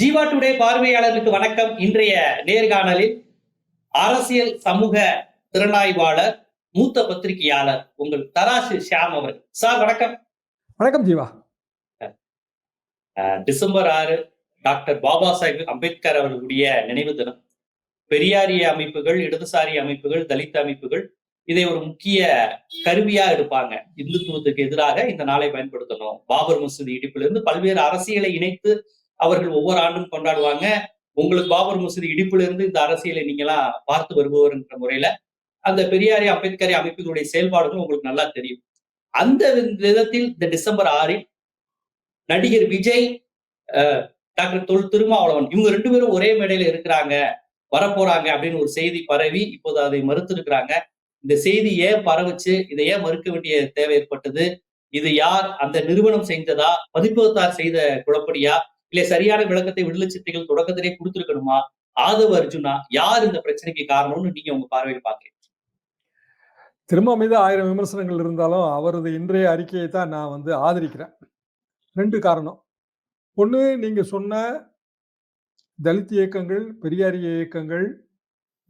Jeeva today பார்வையாளருக்கு வணக்கம். இன்றைய நேர்காணலில் அரசியல் சமூக திறனாய்வாளர் மூத்த பத்திரிகையாளர் உங்கள் தராசு ஷியாம் அவர்கள். சார் வணக்கம். வணக்கம் ஜீவா. டிசம்பர் ஆறு டாக்டர் பாபா சாஹேப் அம்பேத்கர் அவர்களுடைய நினைவு தினம். பெரியாரிய அமைப்புகள் இடதுசாரி அமைப்புகள் தலித் அமைப்புகள் இதை ஒரு முக்கிய கருவியா எடுப்பாங்க. இந்துத்துவத்துக்கு எதிராக இந்த நாளை பயன்படுத்தணும். பாபர் மசூதி இடிப்பிலிருந்து பல்வேறு அரசியலை இணைத்து அவர்கள் ஒவ்வொரு ஆண்டும் கொண்டாடுவாங்க. உங்களுக்கு பாபர் மசூதி இடிப்பிலிருந்து இந்த அரசியலை நீங்களாம் பார்த்து வருபவர்ன்ற முறையில அந்த பெரியாரி அம்பேத்கரி அமைப்புகளுடைய செயல்பாடுகள் உங்களுக்கு நல்லா தெரியும். அந்த விதத்தில் இந்த டிசம்பர் ஆறில் நடிகர் விஜய் அஹ், டாக்டர் தொல் திருமாவளவன் இவங்க ரெண்டு பேரும் ஒரே மேடையில இருக்கிறாங்க. வரப்போறாங்க அப்படின்னு ஒரு செய்தி பரவி இப்போது அதை மறுத்து இருக்கிறாங்க இந்த செய்தி ஏன் பரவுச்சு? இதை ஏன் மறுக்க வேண்டிய தேவை ஏற்பட்டது? இது யார்? அந்த நிறுவனம் செஞ்சதா? பதிப்பகத்தார் செய்த குழப்படியா? இல்ல சரியான விளக்கத்தை விடுதலை சித்தைகள் தொடக்கத்திலே கொடுத்திருக்கணுமா? ஆதவ அர்ஜுனா யார் இந்த பிரச்சனைக்கு காரணம்னு நீங்க உங்க பார்வையில் பாக்குறீங்க திரும்ப மீது ஆயிரம் விமர்சனங்கள் இருந்தாலும் அவரது இன்றைய அறிக்கையை தான் நான் வந்து ஆதரிக்கிறேன். ரெண்டு காரணம். ஒன்று நீங்க சொன்ன தலித் இயக்கங்கள் பெரியாரிய இயக்கங்கள்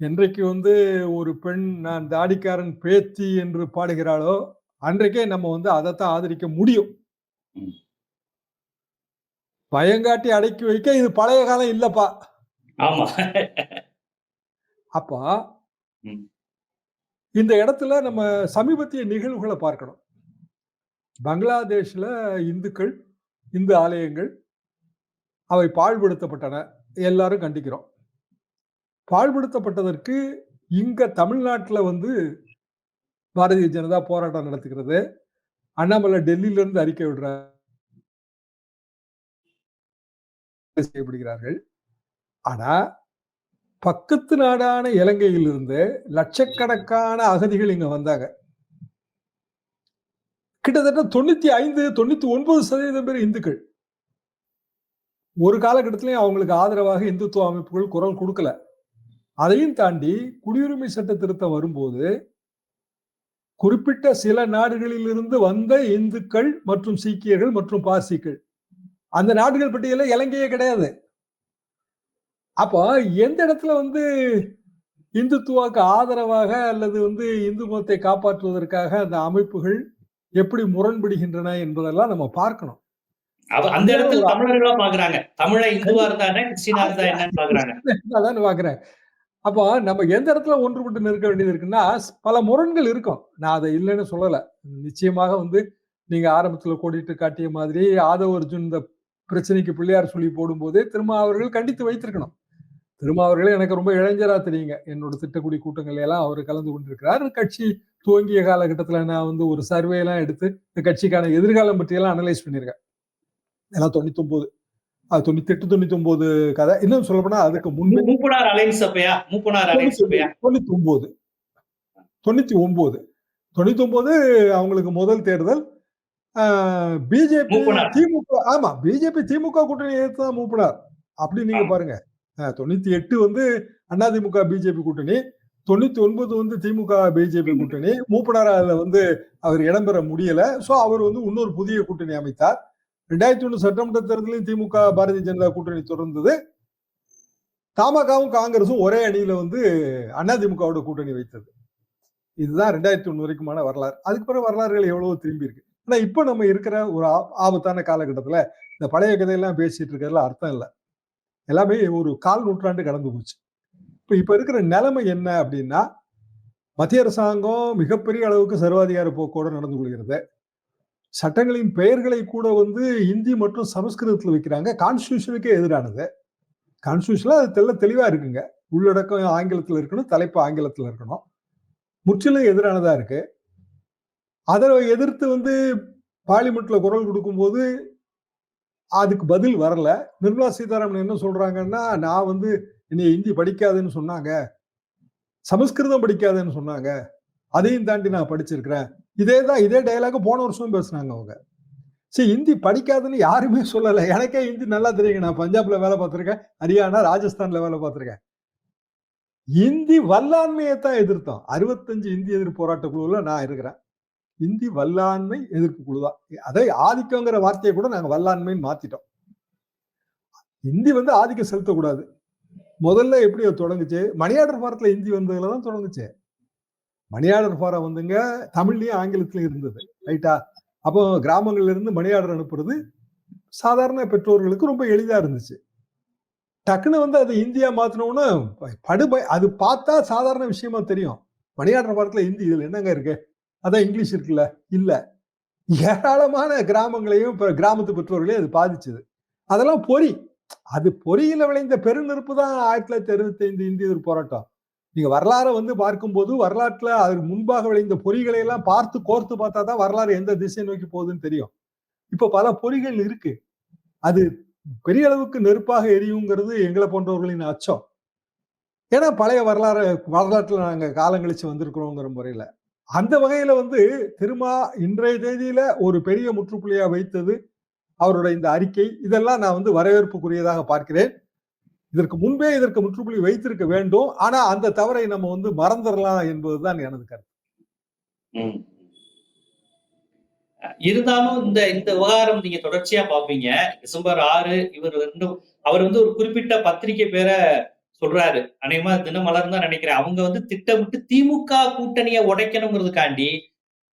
என்றைக்கு வந்து ஒரு பெண் நான் தாடிக்காரன் பேத்தி என்று பாடுகிறாளோ அன்றைக்கே நம்ம வந்து அதைத்தான் ஆதரிக்க முடியும். பயங்காட்டி அடக்கி வைக்க இது பழைய காலம் இல்லப்பா. ஆமா. அப்போ. இந்த இடத்துல நம்ம சமீபத்திய நிகழ்வுகளை பார்க்கணும். பங்களாதேஷ்ல இந்துக்கள் இந்து ஆலயங்கள் அவை பாழ்படுத்தப்பட்டன. எல்லாரும் கண்டிக்கிறோம். பாழ்படுத்தப்பட்டதற்கு இங்க தமிழ்நாட்டுல வந்து பாரதிய ஜனதா போராட்டம் நடத்துகிறது. அண்ணாமலை டெல்லியில இருந்து அறிக்கை விடுறார். செய்யப்படுகிறார்கள். ஆனா பக்கத்து நாடான இலங்கையிலிருந்து லட்சக்கணக்கான அகதிகள் இங்க வந்தாங்க. கிட்டத்தட்ட தொண்ணூத்தி ஐந்து தொண்ணூத்தி ஒன்பது சதவீதம் பேர் இந்துக்கள். ஒரு காலகட்டத்திலையும் அவங்களுக்கு ஆதரவாக இந்துத்துவ அமைப்புகள் குரல் கொடுக்கல. அதையும் தாண்டி குடியுரிமை சட்ட திருத்தம் வரும்போது குறிப்பிட்ட சில நாடுகளிலிருந்து வந்த இந்துக்கள் மற்றும் சீக்கியர்கள் மற்றும் பார்சிகள் அந்த நாடுகள் பட்டியல இலங்கையே கிடையாது. அப்போ எந்த இடத்துல வந்து இந்துத்துவாக்கு ஆதரவாக அல்லது வந்து இந்து மதத்தை காப்பாற்றுவதற்காக அந்த அமைப்புகள் எப்படி முரண்படுகின்றன என்பதெல்லாம் நம்ம பார்க்கணும். அந்த இடத்துல தமிழர்களா பாக்குறாங்க. தமிழை இந்துவா இருந்தா என்ன கிறிஸ்டினா இருந்தா என்னன்னு பாக்குறாங்க. அப்போ நம்ம எந்த இடத்துல ஒன்றுபட்டு நிற்க வேண்டியது இருக்குன்னா பல முரண்கள் இருக்கும். நான் அதை இல்லைன்னு சொல்லல. நிச்சயமாக வந்து நீங்க ஆரம்பத்துல கோடிட்டு காட்டிய மாதிரி ஆதவ அர்ஜுன் இந்த பிரச்சனைக்கு பிள்ளையார் சொல்லி போடும்போது திரும்ப அவர்கள் கண்டித்து வைத்திருக்கணும். திரும்ப அவர்களே எனக்கு ரொம்ப இளைஞரா தெரியுங்க என்னோட திட்டக்குடி கூட்டங்கள் எல்லாம் அவர் கலந்து கொண்டிருக்கிறார். கட்சி துவங்கிய காலகட்டத்துல நான் வந்து ஒரு சர்வே எல்லாம் எடுத்து இந்த கட்சிக்கான எதிர்காலம் பற்றியெல்லாம் அனலைஸ் பண்ணியிருக்கேன். எல்லாம் தொண்ணூத்தி ஒன்பது அது தொண்ணூத்தி எட்டு தொண்ணூத்தி ஒன்பது கதை. இன்னும் சொல்ல போனா அதுக்கு முன்பே மூப்பனார் அலைன்ஸ் அப்பையா? மூப்பனார் அலைன்ஸ் அப்பையா? தொண்ணூத்தி ஒன்பது தொண்ணூத்தி ஒன்பது தொண்ணூத்தி ஒன்பது அவங்களுக்கு முதல் தேர்தல். பிஜேபி. திமுக ஆமா பிஜேபி திமுக கூட்டணி எடுத்து தான் மூப்பினார். அப்படி நீங்க. பாருங்க. தொண்ணூத்தி எட்டு வந்து அதிமுக பிஜேபி கூட்டணி. தொண்ணூத்தி ஒன்பது வந்து திமுக பிஜேபி கூட்டணி. மூப்பனார் அதுல வந்து அவர் இடம்பெற முடியல. சோ அவர் வந்து இன்னொரு புதிய கூட்டணி அமைத்தார். ரெண்டாயிரத்தி ஒண்ணு சட்டமன்ற தேர்தலில் திமுக பாரதிய ஜனதா கூட்டணி தொடர்ந்தது. தமாகவும் காங்கிரஸும் ஒரே அணியில வந்து அதிமுகவோட கூட்டணி வைத்தது. இதுதான் ரெண்டாயிரத்தி ஒண்ணு வரைக்குமான வரலாறு. அதுக்கு பிறகு வரலாறுகள் எவ்வளவோ திரும்பி இருக்கு. ஆனா இப்ப நம்ம இருக்கிற ஒரு ஆ- ஆபத்தான காலகட்டத்துல இந்த பழைய கதையெல்லாம் பேசிட்டு இருக்கிறதுல அர்த்தம் இல்லை. எல்லாமே ஒரு கால் நூற்றாண்டு கடந்து போச்சு. இப்ப இப்ப இருக்கிற நிலைமை என்ன அப்படின்னா மத்திய அரசாங்கம் மிகப்பெரிய அளவுக்கு சர்வாதிகார போக்கோடு நடந்து கொள்கிறது. சட்டங்களின் பெயர்களை கூட வந்து இந்தி மற்றும் சமஸ்கிருதத்தில் வைக்கிறாங்க. கான்ஸ்டியூஷனுக்கே எதிரானது. கான்ஸ்டியூஷன்ல அது தெல்ல தெளிவா இருக்குங்க. உள்ளடக்கம் ஆங்கிலத்தில் இருக்கணும் தலைப்பு ஆங்கிலத்தில் இருக்கணும். முற்றிலும் எதிரானதா இருக்கு. அதை எதிர்த்து வந்து பார்லிமெண்ட்ல குரல் கொடுக்கும்போது அதுக்கு பதில் வரல. நிர்மலா சீதாராமன் என்ன சொல்றாங்கன்னா நான் வந்து என்னை ஹிந்தி படிக்காதுன்னு சொன்னாங்க. சமஸ்கிருதம் படிக்காதுன்னு சொன்னாங்க. அதையும் தாண்டி நான் படிச்சிருக்கிறேன். இதே தான் இதே டைலாக போன வருஷமும் பேசுனாங்க அவங்க. சரி ஹிந்தி படிக்காதுன்னு யாருமே சொல்லலை. எனக்கே ஹிந்தி நல்லா தெரியுங்க. நான் பஞ்சாப்ல வேலை பார்த்துருக்கேன். ஹரியானா ராஜஸ்தான்ல வேலை பார்த்துருக்கேன். இந்தி வல்லாண்மையை தான் எதிர்த்தோம். அறுபத்தஞ்சு இந்தி எதிர்ப்பு போராட்ட குழுவில் நான் இருக்கிறேன். இந்தி வல்லாண்மை எதிர்ப்பு குழு தான் அதை ஆதிக்கங்கிற வார்த்தையை கூட நாங்க வல்லாண்மைன்னு மாத்திட்டோம். இந்தி வந்து ஆதிக்கம் செலுத்தக்கூடாது. முதல்ல எப்படி அது தொடங்குச்சு? மணியாடர் ஃபாரத்துல இந்தி வந்ததுல தான் தொடங்குச்சு. மணியாடர் ஃபாரம் வந்துங்க தமிழ்லயும் ஆங்கிலத்திலையும் இருந்தது ரைட்டா? அப்போ கிராமங்கள்ல இருந்து மணியாடர் அனுப்புறது சாதாரண பெற்றோர்களுக்கு ரொம்ப எளிதா இருந்துச்சு. டக்குன்னு வந்து அது இந்தியா மாத்தினோன்னு படுபை அது பார்த்தா சாதாரண விஷயமா தெரியும். மணியாடர் ஃபாரத்தில் இந்தி இதில் என்னங்க இருக்கு? அதான் இங்கிலீஷ் இருக்குல்ல? இல்லை. ஏராளமான கிராமங்களையும் இப்போ கிராமத்து பெற்றோர்களையும் அது பாதிச்சது. அதெல்லாம் பொறி. அது பொறியில விளைந்த பெருநெருப்பு தான் ஆயிரத்தி தொள்ளாயிரத்தி அறுபத்தி ஐந்து இந்திய போராட்டம். நீங்க வரலாறை வந்து பார்க்கும்போது வரலாற்றுல அதற்கு முன்பாக விளைந்த பொறிகளை எல்லாம் பார்த்து கோர்த்து பார்த்தா தான் வரலாறு எந்த திசை நோக்கி போகுதுன்னு தெரியும். இப்போ பல பொறிகள் இருக்கு. அது பெரிய அளவுக்கு நெருப்பாக எரியுங்கிறது எங்களை போன்றவர்களின் அச்சம். ஏன்னா பழைய வரலாறு வரலாற்றுல நாங்க காலங்கழிச்சு வந்திருக்கிறோங்கிற முறையில. அந்த வகையில வந்து திருமா இன்றைய தேதியில ஒரு பெரிய முற்றுப்புள்ளியா வைத்தது அவரோட இந்த அறிக்கை. இதெல்லாம் நான் வந்து வரவேற்புக்குரியதாக பார்க்கிறேன். இதற்கு முன்பே இதற்கு முற்றுப்புள்ளி வைத்திருக்க வேண்டும். ஆனா அந்த தவறை நம்ம வந்து மறந்துடலாம் என்பதுதான் எனது கருத்து. இருந்தாலும் இந்த இந்த விவகாரம் நீங்க தொடர்ச்சியா பாப்பீங்க டிசம்பர் ஆறு இவர் ரெண்டும் அவர் வந்து ஒரு குறிப்பிட்ட பத்திரிகை பேரை சொல்றாரு. அநேகமா தினமலர் தான் நினைக்கிறேன். அவங்க வந்து திட்டமிட்டு திமுக கூட்டணியை உடைக்கணுங்கிறதுக்காண்டி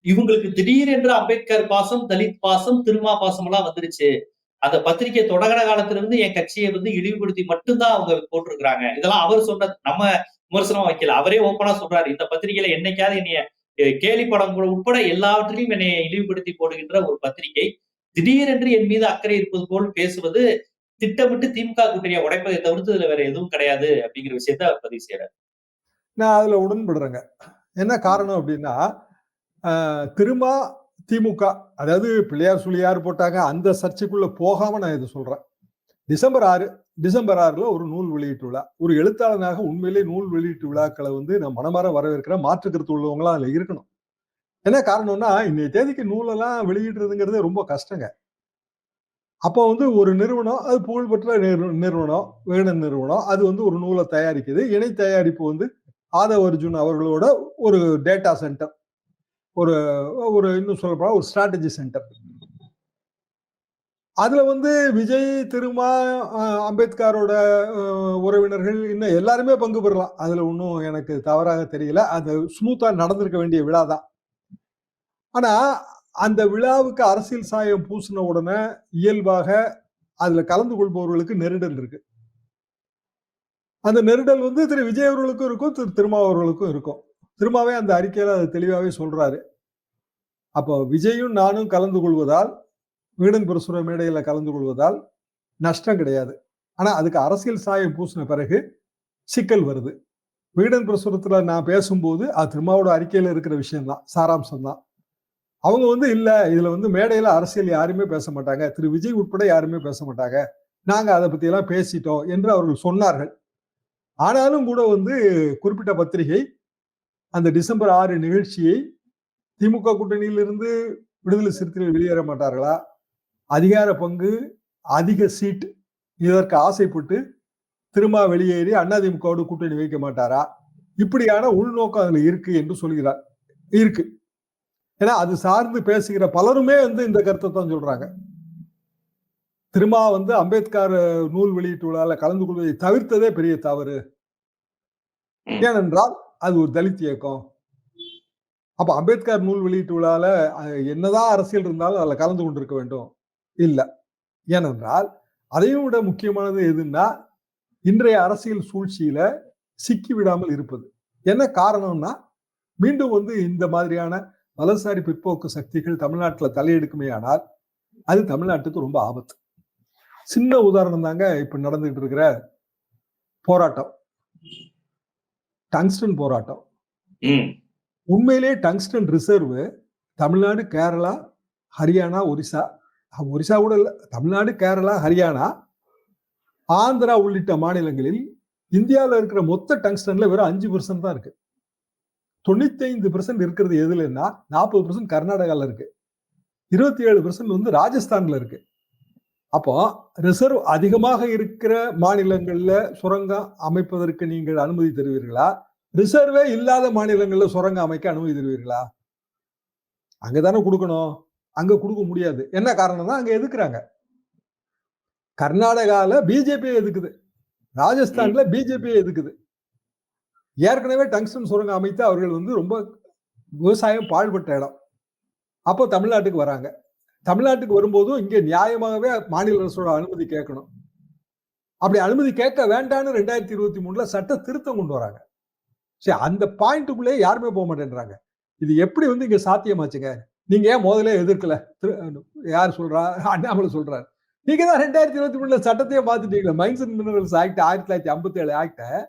இவங்களுக்கு திடீரென்று அம்பேத்கர் பாசம் தலித் பாசம் திருமா பாசம் எல்லாம் வந்துருச்சு. அந்த பத்திரிகை தொடங்கின காலத்துல இருந்து என் கட்சியை வந்து இழிவுபடுத்தி மட்டும்தான் அவங்க போட்டிருக்கிறாங்க. இதெல்லாம் அவர் சொன்ன நம்ம விமர்சனம் வைக்கல. அவரே ஓப்பனா சொல்றாரு. இந்த பத்திரிகையில என்னைக்காவது என்னைய கேலி படம் உட்பட எல்லாவற்றையும் என்னை இழிவுபடுத்தி போடுகின்ற ஒரு பத்திரிகை. திடீரென்று என் மீது அக்கறை இருப்பது போல் பேசுவது திட்டமிட்டு திமுக கூட்டணியை உடைப்பதை தவிர்த்து இதுல வேற எதுவும் கிடையாது அப்படிங்கிற விஷயத்த அவர் பதிவு செய்யறாரு நான் அதுல உடன்படுறேங்க. என்ன காரணம் அப்படின்னா திரும்ப திருமா திமுக அதாவது பிள்ளையார் சுழியார் போட்டாங்க அந்த சர்ச்சைக்குள்ள போகாம நான் இதை சொல்றேன். டிசம்பர் ஆறு டிசம்பர் ஆறுல ஒரு நூல் வெளியீட்டு விழா. ஒரு எழுத்தாளனாக உண்மையிலே நூல் வெளியீட்டு விழாக்களை வந்து நான் மனமாற வரவேற்கிற மாற்றுக்கருத்து உள்ளவங்களாம் அதுல இருக்கணும். என்ன காரணம்னா இன்னைய தேதிக்கு நூலெல்லாம் வெளியிடுறதுங்கிறது ரொம்ப கஷ்டங்க. அப்போ வந்து ஒரு நிறுவனம் அது புகழ்பெற்ற நிறு- நிறுவனம் வேடன் நிறுவனம் அது வந்து ஒரு நூலை தயாரிக்குது. இணை தயாரிப்பு வந்து ஆதவ் அர்ஜுன் அவர்களோட ஒரு டேட்டா சென்டர் ஒரு ஒரு இன்னும் சொல்லப்போனா ஒரு ஸ்ட்ராட்டஜி சென்டர் அதுல வந்து விஜய் திருமா அம்பேத்கரோட உறவினர்கள் இன்னும் எல்லாருமே பங்கு பெறலாம். அதுல ஒன்றும் எனக்கு தவறாக தெரியல. அது ஸ்மூத்தா நடந்திருக்க வேண்டிய விழா தான் ஆனா அந்த விழாவுக்கு அரசியல் சாயம் பூசின உடனே இயல்பாக அதுல கலந்து கொள்பவர்களுக்கு நெருடல் இருக்கு. அந்த நெருடல் வந்து திரு விஜய் அவர்களுக்கும் இருக்கும் திரு திருமாவர்களுக்கும் இருக்கும். திருமாவே அந்த அறிக்கையில அதை தெளிவாவே சொல்றாரு. அப்போ விஜயும் நானும் கலந்து கொள்வதால் வீடன் பிரசுர மேடையில கலந்து கொள்வதால் நஷ்டம் கிடையாது. ஆனா அதுக்கு அரசியல் சாயம் பூசின பிறகு சிக்கல் வருது. வீடன் பிரசுரத்துல நான் பேசும்போது அது திருமாவோட அறிக்கையில இருக்கிற விஷயம்தான் சாராம்சம் தான் அவங்க வந்து இல்ல இதுல வந்து மேடையில அரசியல் யாருமே பேச மாட்டாங்க. திரு. விஜய் உட்பட யாருமே பேச மாட்டாங்க. நாங்க அதை பத்தி எல்லாம் பேசிட்டோம் என்று அவர்கள் சொன்னார்கள். ஆனாலும் கூட வந்து குறிப்பிட்ட பத்திரிகை அந்த டிசம்பர் ஆறு நிகழ்ச்சியை திமுக கூட்டணியிலிருந்து விடுதலை சிறுத்தைகள் வெளியேற மாட்டார்களா? அதிகார பங்கு அதிக சீட் இதற்கு ஆசைப்பட்டு திரும்ப வெளியேறி அதிமுகவோடு கூட்டணி வைக்க மாட்டாரா? இப்படியான உள்நோக்கம் அதுல இருக்கு என்று சொல்கிறார். இருக்கு. ஏன்னா அது சார்ந்து பேசுகிற பலருமே வந்து இந்த கருத்தை தான் சொல்றாங்க. திருமா வந்து அம்பேத்கர் நூல் வெளியீட்டு கலந்து கொள்வதை தவிர்த்ததே பெரிய தவறு. ஏனென்றால் அது ஒரு தலித் இயக்கம். அப்ப அம்பேத்கர் நூல் வெளியீட்டு விழால அஹ், என்னதான் அரசியல் இருந்தாலும் அதுல கலந்து கொண்டிருக்க வேண்டும். இல்ல. ஏனென்றால் அதையும் விட முக்கியமானது எதுன்னா இன்றைய அரசியல் சூழ்ச்சியில சிக்கி விடாமல் இருப்பது. என்ன காரணம்னா மீண்டும் வந்து இந்த மாதிரியான வலதுசாரி பிற்போக்கு சக்திகள் தமிழ்நாட்டுல தலையெடுக்குமே ஆனால் அது தமிழ்நாட்டுக்கு ரொம்ப ஆபத்து. சின்ன உதாரணம் தாங்க இப்ப நடந்துகிட்டு இருக்கிற போராட்டம். டங்ஸ்டன் போராட்டம். உண்மையிலே டங்ஸ்டன் ரிசர்வ் தமிழ்நாடு கேரளா ஹரியானா ஒரிசா. ஒரிசா கூட இல்ல தமிழ்நாடு கேரளா ஹரியானா ஆந்திரா உள்ளிட்ட மாநிலங்களில் இந்தியாவில் இருக்கிற மொத்த டங்ஸ்டன்ல வெறும் அஞ்சு பெர்சன்ட் தான் இருக்கு. தொண்ணூத்தைந்து பெர்சன்ட் இருக்கிறது எதுலன்னா நாற்பது பெர்சன்ட் கர்நாடகாவில் இருக்கு. இருபத்தி ஏழு பெர்சன்ட் வந்து ராஜஸ்தான்ல இருக்கு. அப்போ ரிசர்வ் அதிகமாக இருக்கிற மாநிலங்கள்ல சுரங்கம் அமைப்பதற்கு நீங்கள் அனுமதி தருவீர்களா? ரிசர்வே இல்லாத மாநிலங்கள்ல சுரங்கம் அமைக்க அனுமதி தருவீர்களா? அங்கதானே கொடுக்கணும். அங்க கொடுக்க முடியாது. என்ன காரணம்னா அங்க எதுக்குறாங்க? கர்நாடகால பிஜேபி எதுக்குது? ராஜஸ்தான்ல பிஜேபி எதுக்குது? ஏற்கனவே டங்ஸ்டன் சுரங்கம் அமைத்து அவர்கள் வந்து ரொம்ப விவசாயம் பாழ்பட்ட இடம். அப்போ தமிழ்நாட்டுக்கு வராங்க. தமிழ்நாட்டுக்கு வரும்போதும் இங்கே நியாயமாகவே மாநில அரசோட அனுமதி கேட்கணும். அப்படி அனுமதி கேட்க வேண்டாம்னு ரெண்டாயிரத்தி இருபத்தி மூணுல சட்ட திருத்தம் கொண்டு வராங்க. சரி அந்த பாயிண்ட்டுக்குள்ளே யாருமே போக மாட்டேன்றாங்க. இது எப்படி வந்து இங்க சாத்தியமாச்சுங்க? நீங்க ஏன் முதல்ல எதிர்க்கல? திரு- யார் சொல்றா? அண்ணாமலை சொல்றாரு. நீங்க தான் ரெண்டாயிரத்தி இருபத்தி மூணுல சட்டத்தையே பார்த்துட்டீங்களா மைன்ஸ் அண்ட் மினரல்ஸ் ஆக்ட் ஆயிரத்தி தொள்ளாயிரத்தி ஐம்பத்தி ஏழு ஆக்ட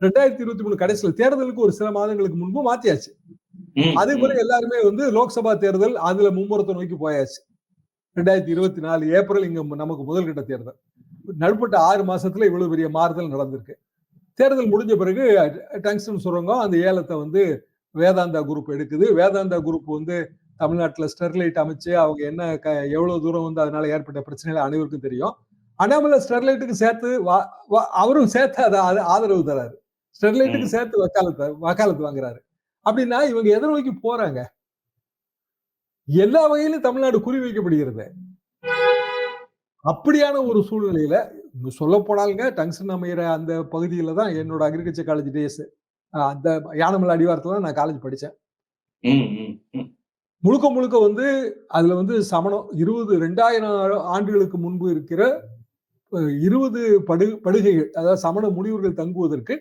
ரெண்டாயிரத்தி இருபத்தி மூணு கடைசியில தேர்தலுக்கு ஒரு சில மாதங்களுக்கு முன்பு மாத்தியாச்சு. அதே. பிறகு எல்லாருமே வந்து லோக்சபா தேர்தல் அதுல மும்முரத்தை நோக்கி போயாச்சு. ரெண்டாயிரத்தி இருபத்தி நாலு ஏப்ரல் இங்க நமக்கு முதல் கட்ட தேர்தல். நடுப்பட்ட ஆறு மாசத்துல இவ்வளவு பெரிய மாறுதல் நடந்திருக்கு. தேர்தல் முடிஞ்ச பிறகு டங்ஸ்டன் சுரங்கம் அந்த ஏலத்தை வந்து வேதாந்தா குரூப் எடுக்குது. வேதாந்தா குரூப் வந்து தமிழ்நாட்டுல ஸ்டெர்லைட் அமைச்சு அவங்க என்ன க எவ்வளவு தூரம் வந்து அதனால ஏற்பட்ட பிரச்சனைகள் அனைவருக்கும் தெரியும். அண்ணாமலை ஸ்டெர்லைட்டுக்கு சேர்த்து அவரும் சேர்த்து அதை ஆத- ஆதரவு தராரு. ஸ்டெர்லைட்டுக்கு சேர்த்து வக்காலத்து வக்காலத்து வாங்குறாரு. அப்படின்னா இவங்க எதை நோக்கி போறாங்க. எல்லா வகையிலும் தமிழ்நாடு குறி வைக்கப்படுகிறது. அப்படியான ஒரு சூழ்நிலையில சொல்ல போனாலுங்க டங்ஸ்டன் அமைகிற அந்த பகுதியில தான் என்னோட அக்ரிகல்ச்சர் காலேஜ் டேஸ் அந்த யானமலை அடிவாரத்துல தான் நான் காலேஜ் ம். முழுக்க முழுக்க வந்து அதுல வந்து சமணம் இருபது ரெண்டாயிரம் ஆண்டுகளுக்கு முன்பு இருக்கிற இருபது படு படுகைகள் அதாவது சமண முனிவர்கள் தங்குவதற்கு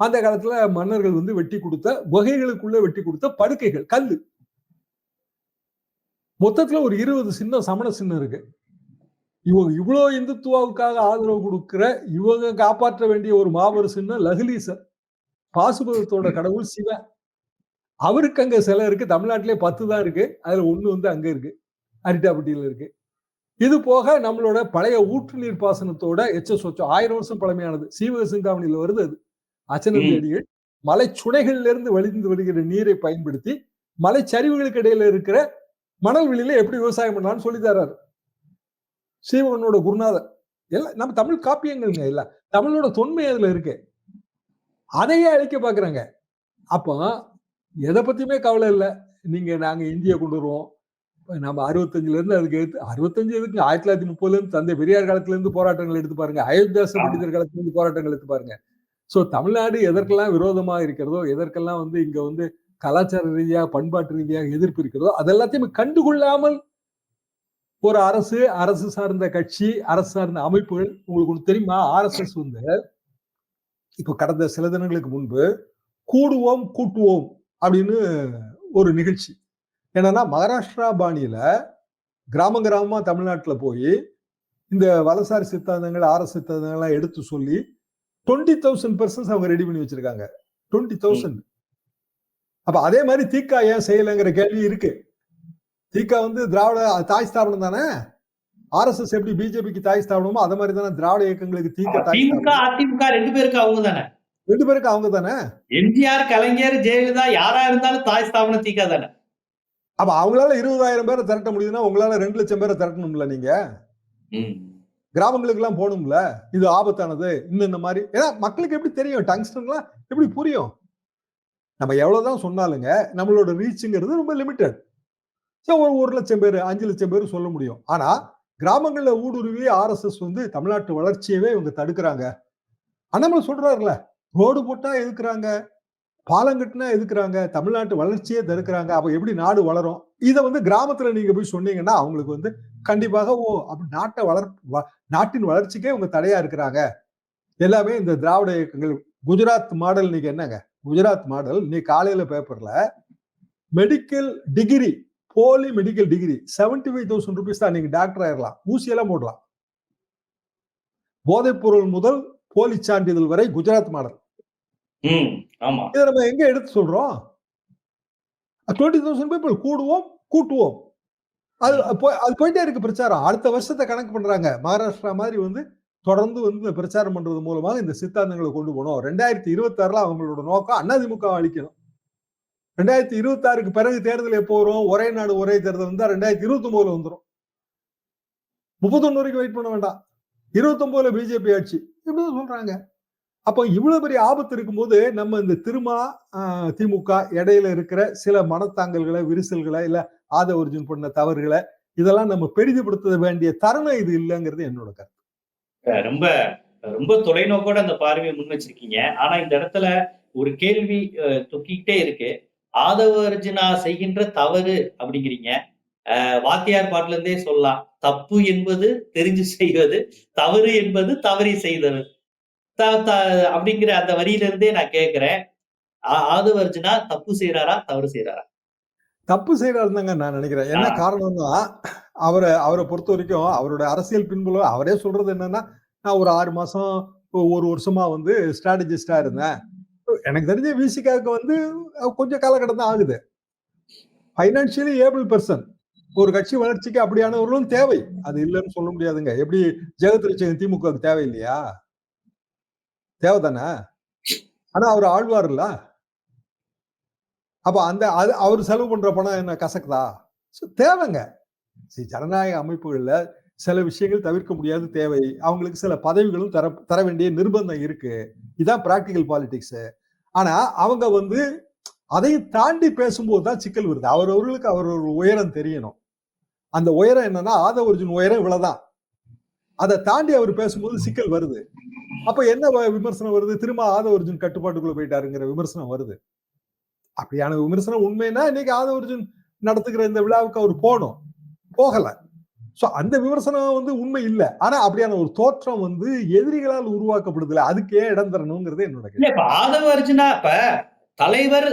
அந்த காலத்துல மன்னர்கள் வந்து வெட்டி கொடுத்த வகைகளுக்குள்ள வெட்டி கொடுத்த படுக்கைகள் கல்லு. மொத்தத்துல ஒரு இருபது சின்னம் சமண சின்னம் இருக்கு. இவங்க இவ்வளவு இந்துத்துவாவுக்காக ஆதரவு கொடுக்கிற இவங்க காப்பாற்ற வேண்டிய ஒரு மாபெரும் சின்னம் லகுலீசர். பாசுபதத்தோட கடவுள் சிவன் அவருக்கு அங்க சிலை இருக்கு. தமிழ்நாட்டிலே பத்து தான் இருக்கு. அதுல ஒண்ணு வந்து அங்க இருக்கு. அரிட்டாப்பட்டியில இருக்கு. இது போக நம்மளோட பழைய ஊற்று நீர் பாசனத்தோட எச்ச சொச்சம் ஆயிரம் வருஷம் பழமையானது. சீவக சிந்தாமணியில வருது அது. அச்சனந்தி ம். அடிகள் மலைச்சுனைகள்ல இருந்து வழிந்து வருகிற நீரை பயன்படுத்தி மலைச்சரிவுகளுக்கு இடையில இருக்கிற மணல் வெளியில எப்படி விவசாயம் பண்ணலாம்னு சொல்லி தர்றாரு. சீவகனோட குருநாதர். எல்லாம் நம்ம தமிழ் காப்பியங்கள்ங்க எல்லாம். தமிழோட தொன்மை அதுல இருக்கு. அதையே அழிக்க பாக்குறாங்க. அப்போ எதை பத்தியுமே கவலை இல்லை. நீங்க நாங்க இந்தியா கொண்டு வருவோம். நம்ம அறுபத்தஞ்சுல இருந்து அதுக்கு எடுத்து அறுபத்தஞ்சு எதுக்கு? ஆயிரத்தி தொள்ளாயிரத்தி முப்பதுல இருந்து தந்தை பெரியார் காலத்துல இருந்து போராட்டங்கள் எடுத்து பாருங்க. அயோத்தியாச. பண்டிதர் காலத்துல இருந்து போராட்டங்கள் எடுத்து பாருங்க. ஸோ தமிழ்நாடு எதற்கெல்லாம் விரோதமா இருக்கிறதோ எதற்கெல்லாம் வந்து இங்க வந்து கலாச்சார ரீதியாக பண்பாட்டு ரீதியாக எதிர்ப்பு இருக்கிறதோ அதெல்லாத்தையும் கண்டுகொள்ளாமல் ஒரு அரசு அரசு சார்ந்த கட்சி அரசு சார்ந்த அமைப்புகள் உங்களுக்கு ஒன்று தெரியுமா? ஆர்எஸ்எஸ் வந்து இப்ப கடந்த சில தினங்களுக்கு முன்பு கூடுவோம் கூட்டுவோம் அப்படின்னு ஒரு நிகழ்ச்சி. என்னன்னா மகாராஷ்டிரா பாணியில கிராம கிராமமா தமிழ்நாட்டுல போய் இந்த வலசாரி சித்தாந்தங்கள் ஆர்எஸ் சித்தாந்தங்கள்லாம் எடுத்து சொல்லி டுவெண்ட்டி தௌசண்ட் பர்சன்ட் அவங்க ரெடி பண்ணி வச்சிருக்காங்க. டுவெண்ட்டி தௌசண்ட் அப்ப அதே மாதிரி தீக்கா ஏன் செய்யலைங்கிற கேள்வி இருக்கு. தீக்கா வந்து திராவிட தாய் ஸ்தாபனம் தானே? ஆர்எஸ்எஸ் எப்படி பிஜேபிக்கு தாய் ஸ்தாபனமோ அதே மாதிரி தானே திராவிட இயக்கங்களுக்கு தீக்க தாய் திமுக அதிமுக ரெண்டு பேருக்கு அவங்க தானே? ரெண்டு பேருக்கு அவங்க தானே? எம்ஜிஆர் கலைஞர் ஜெயலலிதா யாரா இருந்தாலும் தாய் ஸ்தாபனம் தீக்கா தானே? அப்ப அவங்களால இருபதாயிரம் பேரை திரட்ட முடியுதுன்னா உங்களால ரெண்டு லட்சம் பேரை திரட்டணும்ல நீங்க? கிராமங்களுக்கெல்லாம் போகணும்ல? இது ஆபத்தானது? இன்னும் இந்த மாதிரி. ஏன்னா மக்களுக்கு எப்படி தெரியும்? டங்ஸ்டன்லாம் எப்படி புரியும்? நம்ம எவ்வளோதான் சொன்னாலுங்க நம்மளோட ரீச்சுங்கிறது ரொம்ப லிமிட்டட் ஸோ ஒரு ஒரு லட்சம் பேர் அஞ்சு லட்சம் பேர் சொல்ல முடியும். ஆனால் கிராமங்களில் ஊடுருவி ஆர்எஸ்எஸ் வந்து தமிழ்நாட்டு வளர்ச்சியவே இவங்க தடுக்கிறாங்க. அண்ணாமலை சொல்றாருல ரோடு போட்டா எதுக்குறாங்க பாலம் கட்டினா எதுக்குறாங்க? தமிழ்நாட்டு வளர்ச்சியே தடுக்கிறாங்க. அப்ப எப்படி நாடு வளரும்? இதை வந்து கிராமத்துல நீங்க போய் சொன்னீங்கன்னா அவங்களுக்கு வந்து கண்டிப்பாக ஓ அப்படி நாட்டை வளர் வ- நாட்டின் வளர்ச்சிக்கே உங்க தடையா இருக்கிறாங்க. எல்லாமே இந்த திராவிட இயக்கங்கள் குஜராத் மாடல் இன்னைக்கு என்னங்க? குஜராத் மாடல். இன்னைக்கு காலையில பேப்பர்ல மெடிக்கல் டிகிரி போலி medical degree seventy five thousand rupees தான் நீங்க டாக்டர் ஆயிடலாம் ஊசியெல்லாம் போடலாம். போதைப் பொருள் முதல் போலி சான்றிதழ் வரை குஜராத் மாடல். இதை நம்ம எங்க எடுத்து சொல்றோம்? டுவெண்ட்டி தௌசண்ட் பீப்புள் கூடுவோம் கூட்டுவோம். அது போயிட்டே இருக்கு பிரச்சாரம். அடுத்த வருஷத்தை கணக்கு பண்றாங்க. மகாராஷ்டிரா மாதிரி வந்து தொடர்ந்து வந்து பிரச்சாரம் பண்றது மூலமாக இந்த சித்தாந்தங்களை கொண்டு போகணும் ரெண்டாயிரத்தி இருபத்தி ஆறுல அவங்களோட நோக்கம் அதிமுக அழிக்கணும். ரெண்டாயிரத்தி இருபத்தி ஆறுக்கு பிறகு தேர்தல் எப்போ வரும்? ஒரே நாடு ஒரே தேர்தல் வந்தா ரெண்டாயிரத்தி இருபத்தி ஒன்பதுல வந்துடும் முப்பத்தொன்னு வரைக்கும் வெயிட் பண்ண வேண்டாம். இருபத்தி ஒன்பதுல பிஜேபி ஆட்சி இப்படிதான் சொல்றாங்க. அப்போ இவ்வளவு பெரிய ஆபத்து இருக்கும்போது நம்ம இந்த திருமா ஆஹ், திமுக இடையில இருக்கிற சில மனத்தாங்கல்களை விரிசல்களை இல்ல ஆத ஒரிஜின் பண்ண தவறுகளை இதெல்லாம் நம்ம பெரிதுபடுத்த வேண்டிய தருணம் இது இல்லைங்கிறது என்னோட கருத்து. ரொம்ப ரொம்ப தொலைநோக்கோட அந்த பார்வையை முன் வச்சிருக்கீங்க. ஆனா இந்த இடத்துல ஒரு கேள்வி தொக்கிக்கிட்டே இருக்கு. ஆதவ அர்ஜுனா செய்கின்ற தவறு அப்படிங்கிறீங்க. வாத்தியார் பாட்டுல இருந்தே சொல்லலாம். தப்பு என்பது தெரிஞ்சு செய்வது தவறு என்பது தவறி செய்தது. த- அப்படிங்கிற அந்த வரியில இருந்தே நான் கேட்கிறேன் ஆதவ அர்ஜுனா தப்பு செய்யறாரா தவறு செய்யறாரா தப்பு செய்யறாரு தாங்க நான் நினைக்கிறேன். என்ன. காரணம்னா அவரை அவரை பொறுத்த வரைக்கும் அவரோட அரசியல் பின்புலம் அவரே சொல்றது என்னன்னா நான் ஒரு ஆறு மாசம் ஒரு வருஷமா வந்து ஸ்ட்ராட்டஜிஸ்டா இருந்தேன். எனக்கு தெரிஞ்ச விசிகாவுக்கு வந்து கொஞ்சம் காலகட்டம் தான் ஆகுது. ஃபைனான்சியலி ஏபிள் பர்சன் ஒரு கட்சி வளர்ச்சிக்கு அப்படியானவர்களும் தேவை. அது இல்லைன்னு சொல்ல முடியாதுங்க. எப்படி ஜெகத்ரட்சகன் திமுக தேவை இல்லையா தேவை தானே ஆனா அவர் ஆழ்வார்ல. அப்ப அந்த அது அவர் செலவு பண்ற பணம் என்ன கசக்குதா? ஸோ தேவைங்க. ஜனநாயக அமைப்புகள்ல சில விஷயங்கள் தவிர்க்க முடியாது தேவை. அவங்களுக்கு சில பதவிகளும் தர தர வேண்டிய நிர்பந்தம் இருக்கு. இதான் பிராக்டிக்கல் பாலிடிக்ஸ் ஆனா அவங்க வந்து அதை தாண்டி பேசும்போது தான் சிக்கல் வருது. அவரவர்களுக்கு அவர் ஒரு உயரம் தெரியணும். அந்த உயரம் என்னன்னா ஆத ஒரிஜின் உயரம் இவ்வளவுதான். அதை தாண்டி அவர் பேசும்போது சிக்கல் வருது. அப்ப என்ன விமர்சனம் வருது? திரும்ப ஆதவர்ஜுன் கட்டுப்பாட்டுக்குள்ள போயிட்டாருங்கிற விமர்சனம் வருது. அப்படியான விமர்சனம் உண்மைன்னா இன்னைக்கு ஆதவர்ஜுன் நடத்துகிற இந்த விழாவுக்கு அவர் போகணும் போகல. சோ அந்த விமர்சனம் வந்து உண்மை இல்ல. ஆனா அப்படியான ஒரு தோற்றம் வந்து எதிரிகளால் உருவாக்கப்படுதுல அதுக்கு ஏன் இடம் தரணுங்கிறது என்னோட ஆதவ அர்ஜுனா இப்ப தலைவர்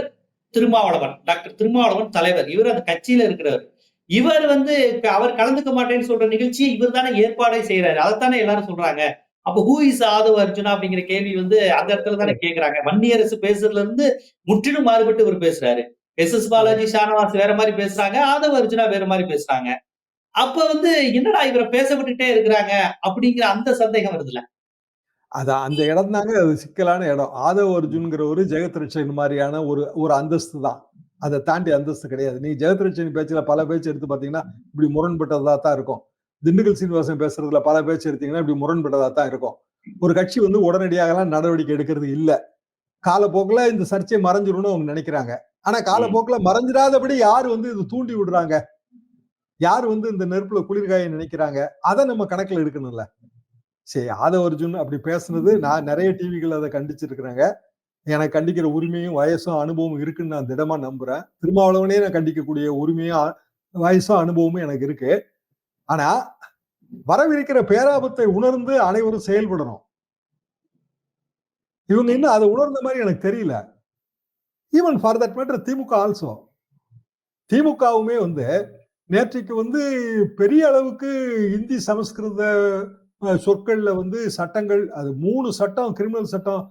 திருமாவளவன் டாக்டர் திருமாவளவன் தலைவர். இவர் அந்த கட்சியில இருக்கிறவர் இவர் வந்து அவர் கலந்துக்க மாட்டேன்னு சொல்ற நிகழ்ச்சியை இவர் தானே ஏற்பாடே செய்யறாரு அதைத்தானே எல்லாரும் சொல்றாங்க. அப்ப ஹூ இஸ் ஆதவ அர்ஜுனா அப்படிங்கிற கேள்வி வந்து அந்த இடத்துல தானே கேக்குறாங்க. வன்னியரசு பேசுறதுல இருந்து முற்றிலும் மாறுபட்டு இவர் பேசுறாரு. எஸ் எஸ் பாலாஜி ஷானவாஸ் வேற மாதிரி பேசுறாங்க. ஆதவ அர்ஜுனா வேற மாதிரி பேசுறாங்க. அப்ப வந்து என்னடா இவரை பேச விட்டுட்டே இருக்கிறாங்க அப்படிங்கிற அந்த சந்தேகம் வருதுல்ல. அதான் அந்த இடம் தாங்க அது சிக்கலான இடம். ஆதவ அர்ஜுன்ங்கிற ஒரு ஜெகத்ரட்சன் மாதிரியான ஒரு ஒரு அந்தஸ்து தான். அதை தாண்டி அந்தஸ்து கிடையாது. நீ ஜெகத்ரட்சன் பேச்சுல பல பேச்சு எடுத்து பாத்தீங்கன்னா இப்படி முரண்பட்டதா தான் இருக்கும். திண்டுக்கல் சீனிவாசன் பேசுறதுல பல பேச்சு எடுத்தீங்கன்னா இப்படி முரண்பட்டதா தான் இருக்கும். ஒரு கட்சி வந்து உடனடியாகலாம் நடவடிக்கை எடுக்கிறது இல்ல. காலப்போக்குல இந்த சர்ச்சை மறைஞ்சிரும்னு அவங்க நினைக்கிறாங்க. ஆனா காலப்போக்குல மறைஞ்சிடாதபடி யாரு வந்து இது தூண்டி விடுறாங்க? யார் வந்து இந்த நெருப்புல குளிர்காய நினைக்கிறாங்க? அதை நம்ம கணக்குல எடுக்கணும்ல. சரி ஆதவ அர்ஜுன் அப்படி பேசுனது நான் நிறைய டிவிகள் அதை கண்டிச்சிருக்கிறாங்க. எனக்கு கண்டிக்கிற உரிமையும் வயசும் அனுபவமும் இருக்குன்னு நான் திடமா நம்புறேன். திருமாவளவனே நான் கண்டிக்கக்கூடிய உரிமையும் வயசும் அனுபவமும் எனக்கு இருக்கு. ஆனா வரவிருக்கிற பேராபத்தை உணர்ந்து அனைவரும் செயல்படணும். இவங்க இன்னும் அதை உணர்ந்த மாதிரி எனக்கு தெரியல. Even for that matter DMK also திமுகவுமே வந்து நேற்றைக்கு வந்து பெரிய அளவுக்கு இந்தி சமஸ்கிருத சொற்களில் வந்து சட்டங்கள் அது மூணு சட்டம் கிரிமினல் சட்டம்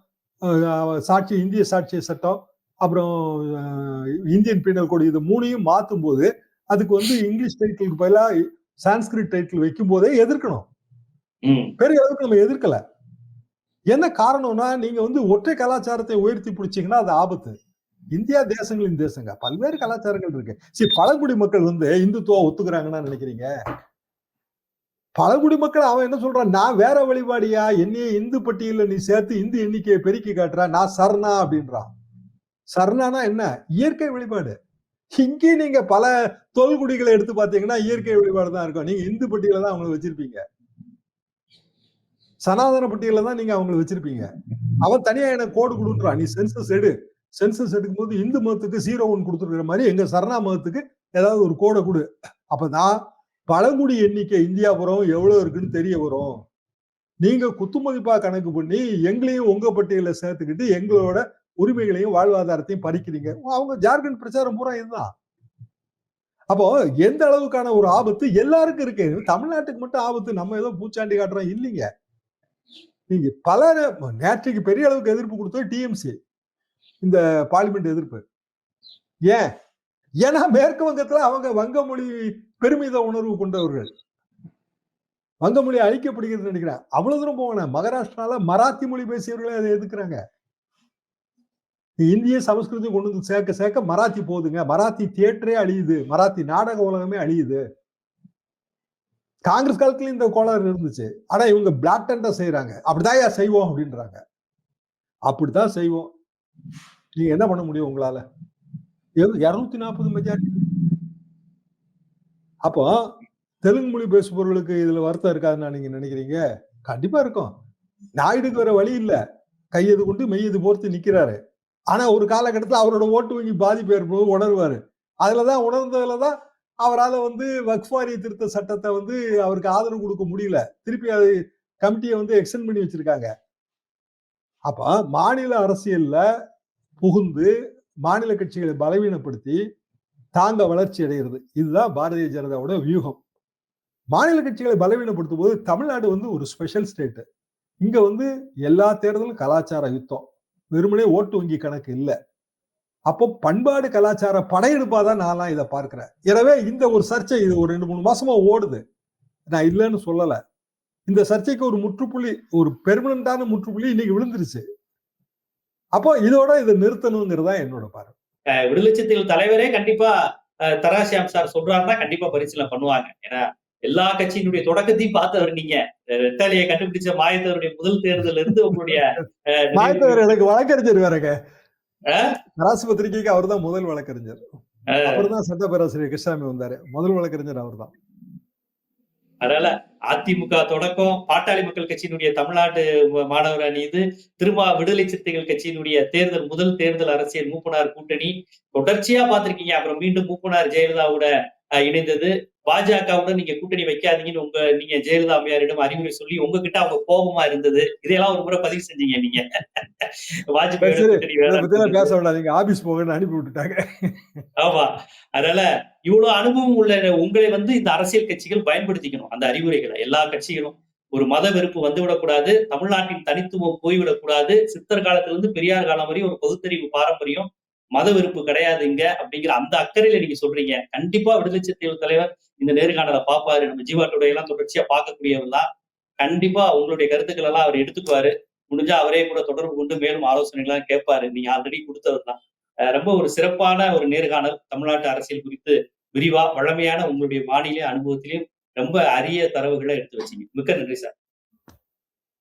சாட்சி இந்திய சாட்சிய சட்டம் அப்புறம் இந்தியன் பீனல் கோடு இது மூணையும் மாற்றும் போது அதுக்கு வந்து இங்கிலீஷ் டைட்டிலுக்கு பதிலாக சான்ஸ்கிரிட் டைட்டில் வைக்கும் போதே எதிர்க்கணும் பெரிய அளவுக்கு நம்ம எதிர்க்கல. என்ன காரணம்னா நீங்க வந்து ஒற்றை கலாச்சாரத்தை உயர்த்தி பிடிச்சீங்கன்னா அது ஆபத்து. இந்தியா தேசங்களின் தேசங்க. பல்வேறு கலாச்சாரங்கள் இருக்கு. சரி பழங்குடி மக்கள் வந்து இந்துத்துவம் ஒத்துக்கிறாங்கன்னா நினைக்கிறீங்க? பழங்குடி மக்கள் அவன் என்ன சொல்றான்? நான் வேற வழிபாடியா? என்னைய இந்து பட்டியல நீ சேர்த்து இந்து எண்ணிக்கையை பெருக்கி காட்டுறா? நான் சரணா அப்படின்றான். சரணானா என்ன? இயற்கை வழிபாடு. இங்கே நீங்க பல தொல்குடிகளை எடுத்து பாத்தீங்கன்னா இயற்கை வழிபாடு தான் இருக்கும். நீங்க இந்து பட்டியல தான் அவங்களை வச்சிருப்பீங்க. சனாதன பட்டியல தான் நீங்க அவங்களை வச்சிருப்பீங்க. அவன் தனியா எனக்கு கோடு கொடுன்றான் நீ சென்சஸ் எடு. சென்சஸ் எடுக்கும் போது இந்து மதத்துக்கு ஜீரோ ஒன் கொடுத்துருக்கிற மாதிரி எங்க சரணா மதத்துக்கு ஏதாவது ஒரு கோடை கொடு. அப்பதான் பழங்குடி எண்ணிக்கை இந்தியா புறம் எவ்வளவு இருக்குன்னு தெரிய வரும். நீங்க குத்துமதிப்பா கணக்கு பண்ணி எங்களையும் உங்க பட்டியல சேர்த்துக்கிட்டு எங்களோட உரிமைகளையும் வாழ்வாதாரத்தையும் பறிக்கிறீங்க. அவங்க ஜார்க்கண்ட் பிரச்சாரம் பூரா இதுதான். அப்போ எந்த அளவுக்கான ஒரு ஆபத்து எல்லாருக்கும் இருக்கு. தமிழ்நாட்டுக்கு மட்டும் ஆபத்து நம்ம ஏதோ பூச்சாண்டி காட்டுறோம் இல்லைங்க. நீங்க பல நே- நேற்றைக்கு பெரிய அளவுக்கு எதிர்ப்பு கொடுத்தது டிஎம்சி இந்த பார்லிமெண்ட் எதிர்ப்பு. ஏன்? ஏன்னா மேற்கு வங்கத்துல அவங்க வங்க மொழி பெருமித உணர்வு கொண்டவர்கள். வங்க மொழி அழிக்கப்படுகிறது நினைக்கிறேன். அவ்வளவு தூரம் போவாங்க மகாராஷ்டிரால மராத்தி மொழி பேசியவர்களே அதை எதுக்குறாங்க இந்திய சமஸ்கிருதம் கொண்டு வந்து சேர்க்க சேர்க்க மராத்தி போகுதுங்க மராத்தி தியேட்டரே அழியுது. மராத்தி நாடக உலகமே அழியுது. காங்கிரஸ் காலத்துல இந்த கோளாறு இருந்துச்சு. ஆனா இவங்க பிளாக் டெண்டா செய்யறாங்க அப்படிதான் செய்வோம் அப்படின்றாங்க. அப்படித்தான் செய்வோம். நீங்க என்ன பண்ண முடியும் உங்களால? இருநூத்தி நாற்பது மெஜாரிட்டி அப்போ தெலுங்கு மொழி பேசுபவர்களுக்கு இதுல வருத்தம் இருக்காதுன்னு நீங்க நினைக்கிறீங்க? கண்டிப்பா இருக்கும். நாயுடுக்கு வேற வழி இல்லை. கையது கொண்டு மெய்யது போர்த்து நிக்கிறாரு. ஆனா ஒரு காலகட்டத்துல அவரோட ஓட்டு வங்கி பாதிப்பு ஏற்படும் உணர்வாரு. அதுலதான் உணர்ந்ததுலதான் அவரால வந்து வக்ஃபாரிய திருத்த சட்டத்தை வந்து அவருக்கு ஆதரவு கொடுக்க முடியல. திருப்பி அது கமிட்டியை வந்து எக்ஸ்டென்ட் பண்ணி வச்சிருக்காங்க. அப்ப மாநில அரசியல்ல புகுந்து மாநில கட்சிகளை பலவீனப்படுத்தி தாங்க வளர்ச்சி அடைகிறது. இதுதான் பாரதிய ஜனதாவோட வியூகம். மாநில கட்சிகளை பலவீனப்படுத்தும் போது தமிழ்நாடு வந்து ஒரு ஸ்பெஷல் ஸ்டேட்டு இங்க வந்து எல்லா தேர்தலும் கலாச்சார யுத்தம். வெறுமனே ஓட்டு வங்கி கணக்கு இல்லை. அப்போ பண்பாடு கலாச்சார படையெடுப்பா தான் நான்லாம் இதை பார்க்கிறேன். எனவே இந்த ஒரு சர்ச்சை இது ஒரு ரெண்டு மூணு மாசமா ஓடுது. நான் இல்லைன்னு சொல்லலை. இந்த சர்ச்சைக்கு ஒரு முற்றுப்புள்ளி ஒரு பெர்மனண்டான முற்றுப்புள்ளி இன்னைக்கு விழுந்துருச்சு. அப்போ இதோட இதை நிறுத்தணுங்கிறதா என்னோட பார்வை. விடுதலை தலைவரே கண்டிப்பா தராசியாம் சார் சொல்றாருன்னா கண்டிப்பா பரிசீலனை பண்ணுவாங்க. ஏன்னா எல்லா கட்சியினுடைய தொடக்கத்தையும் பார்த்தவர் நீங்க. ரெட்டாலியை கண்டுபிடிச்ச மாயத்தவருடைய முதல் தேர்தல்ல இருந்து உங்களுடைய மாயத்தவர் எனக்கு வழக்கறிஞர் வேறங்க. ஆ? ராசி பத்திரிகைக்கு அவர் தான் முதல் வழக்கறிஞர். அஹ், அப்புறம் தான் சட்ட பேராசிரியர் கிருஷ்ணாமி வந்தாரு. முதல் வழக்கறிஞர் அவர் தான் அதனால அதிமுக தொடக்கம் பாட்டாளி மக்கள் கட்சியினுடைய தமிழ்நாடு மாணவர் அணி இது திரும்ப விடுதலை சிறுத்தைகள் கட்சியினுடைய தேர்தல் முதல் தேர்தல் அரசியல் மூப்பனார் கூட்டணி. தொடர்ச்சியா பார்த்திருக்கீங்க. அப்புறம் மீண்டும் மூப்பனார் ஜெயலலிதாவோட இணைந்தது. பாஜகவுடன் நீங்க கூட்டணி வைக்காதீங்கன்னு உங்க நீங்க ஜெயலலிதா அம்மையாரிடம் அறிவுரை சொல்லி உங்ககிட்ட அவங்க கோபமா இருந்தது. இதையெல்லாம் ஒரு முறை பதிவு செஞ்சீங்க நீங்க. சொல்லிட்டு. பேச வேண்டாம். நீங்க ஆபீஸ் போகன்னு அனுப்பி விட்டுட்டாங்க. ஆமா. அதனால இவ்வளவு அனுபவம் உள்ள உங்களை வந்து இந்த அரசியல் கட்சிகள் பயன்படுத்திக்கணும். அந்த அறிவுரைகளை. எல்லா கட்சிகளும் ஒரு மத வெறுப்பு வந்துவிடக்கூடாது. தமிழ்நாட்டின் தனித்துவம் போய்விடக்கூடாது. சித்தர் காலத்துல இருந்து பெரியார் காலம் வரையும் ஒரு பகுத்தறிவு பாரம்பரியம். மத வெறுப்பு கிடையாது இங்க அப்படிங்கிற அந்த அக்கறையில நீங்க சொல்றீங்க. கண்டிப்பா விடுதலை சிறுத்தைகள் தலைவர் இந்த நேர்காணலை பார்ப்பாரு. நம்ம ஜீவாட்டுடைய எல்லாம் தொடர்ச்சியா பார்க்கக்கூடியவர் தான். கண்டிப்பா உங்களுடைய கருத்துக்கள் எல்லாம் அவர் எடுத்துக்குவாரு. முடிஞ்சா அவரே கூட தொடர்பு கொண்டு மேலும் ஆலோசனைகள்லாம் கேட்பாரு. நீங்க ஆல்ரெடி கொடுத்தவர் தான். ரொம்ப ஒரு சிறப்பான ஒரு நேர்காணல் தமிழ்நாட்டு அரசியல் குறித்து விரிவா வழமையான உங்களுடைய மாநில அனுபவத்திலையும் ரொம்ப அரிய தரவுகளை எடுத்து வச்சீங்க. மிக்க நன்றி சார்.